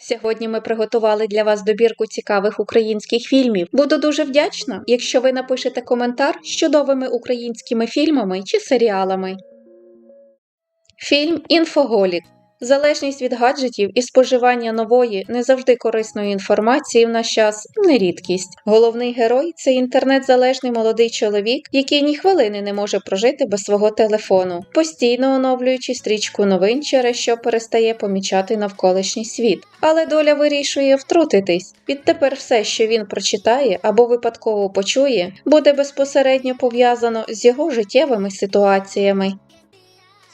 Сьогодні ми приготували для вас добірку цікавих українських фільмів. Буду дуже вдячна, якщо ви напишете коментар з чудовими українськими фільмами чи серіалами. Фільм Інфоголік. Залежність від гаджетів і споживання нової, не завжди корисної інформації в наш час не рідкість. Головний герой це інтернет-залежний молодий чоловік, який ні хвилини не може прожити без свого телефону, постійно оновлюючи стрічку новин, через що перестає помічати навколишній світ. Але доля вирішує втрутитись. Відтепер все, що він прочитає або випадково почує, буде безпосередньо пов'язано з його життєвими ситуаціями.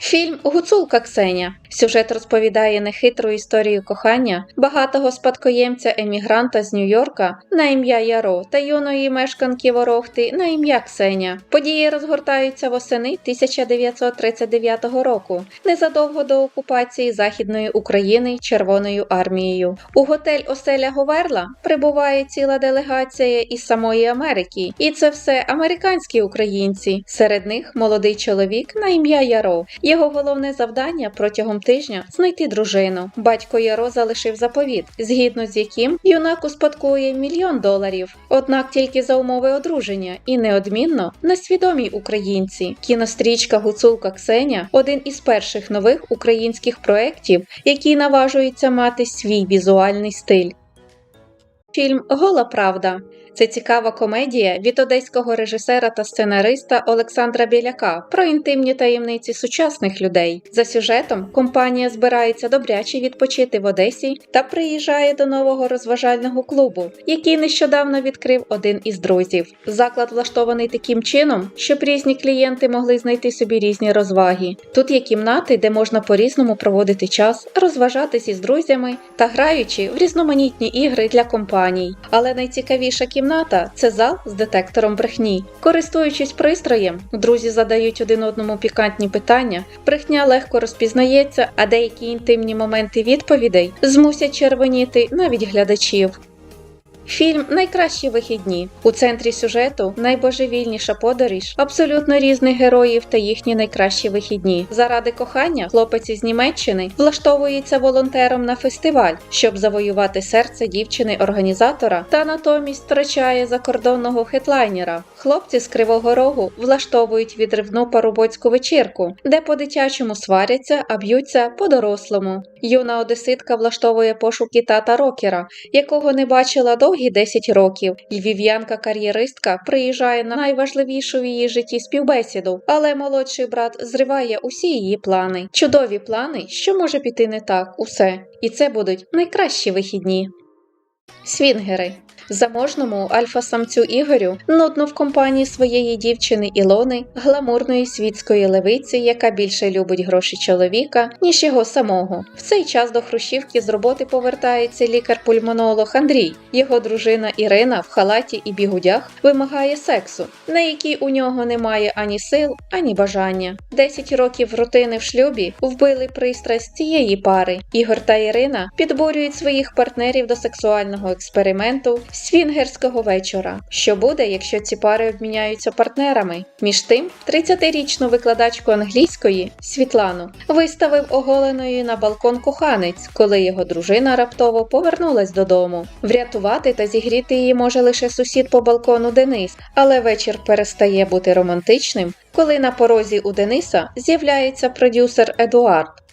Фільм Гуцулка Ксеня. Сюжет розповідає нехитру історію кохання багатого спадкоємця емігранта з Нью-Йорка на ім'я Яро та юної мешканки Ворохти на ім'я Ксеня. Події розгортаються восени 1939 року, незадовго до окупації Західної України Червоною армією. У готель Оселя Говерла прибуває ціла делегація із самої Америки, і це все американські українці. Серед них молодий чоловік на ім'я Яро. Його головне завдання протягом тижня знайти дружину. Батько Яро залишив заповіт, згідно з яким юнак успадкує мільйон доларів. Однак тільки за умови одруження і неодмінно на свідомій українці. Кінострічка Гуцулка Ксеня один із перших нових українських проєктів, який наважується мати свій візуальний стиль. Фільм Гола Правда це цікава комедія від одеського режисера та сценариста Олександра Біляка про інтимні таємниці сучасних людей. За сюжетом компанія збирається добряче відпочити в Одесі та приїжджає до нового розважального клубу, який нещодавно відкрив один із друзів. Заклад влаштований таким чином, щоб різні клієнти могли знайти собі різні розваги. Тут є кімнати, де можна по-різному проводити час, розважатись із друзями та граючи в різноманітні ігри для компаній. Але найцікавіша кімната це зал з детектором брехні. Користуючись пристроєм, друзі задають один одному пікантні питання, брехня легко розпізнається, а деякі інтимні моменти відповідей змусять червоніти навіть глядачів. Фільм Найкращі вихідні у центрі сюжету найбожевільніша подоріж, абсолютно різних героїв та їхні найкращі вихідні. Заради кохання хлопець із Німеччини влаштовується волонтером на фестиваль, щоб завоювати серце дівчини-організатора, та натомість втрачає закордонного хедлайнера. Хлопці з Кривого Рогу влаштовують відривну парубоцьку вечірку, де по-дитячому сваряться, а б'ються по-дорослому. Юна одеситка влаштовує пошуки тата рокера, якого не бачила довгі 10 років. Львів'янка-кар'єристка приїжджає на найважливішу в її житті співбесіду, але молодший брат зриває усі її плани. Чудові плани, що може піти не так, усе. І це будуть найкращі вихідні. Свінгери Заможному альфа-самцю Ігорю нудно в компанії своєї дівчини Ілони, гламурної світської левиці, яка більше любить гроші чоловіка, ніж його самого. В цей час до Хрущівки з роботи повертається лікар-пульмонолог Андрій. Його дружина Ірина в халаті і бігудях вимагає сексу, на який у нього немає ані сил, ані бажання. Десять років рутини в шлюбі вбили пристрасть цієї пари. Ігор та Ірина підбурюють своїх партнерів до сексуального експерименту свінгерського вечора. Що буде, якщо ці пари обміняються партнерами? Між тим, 30-річну викладачку англійської Світлану виставив оголеною на балкон коханець, коли його дружина раптово повернулась додому. Врятувати та зігріти її може лише сусід по балкону Денис, але вечір перестає бути романтичним, коли на порозі у Дениса з'являється продюсер Едуард.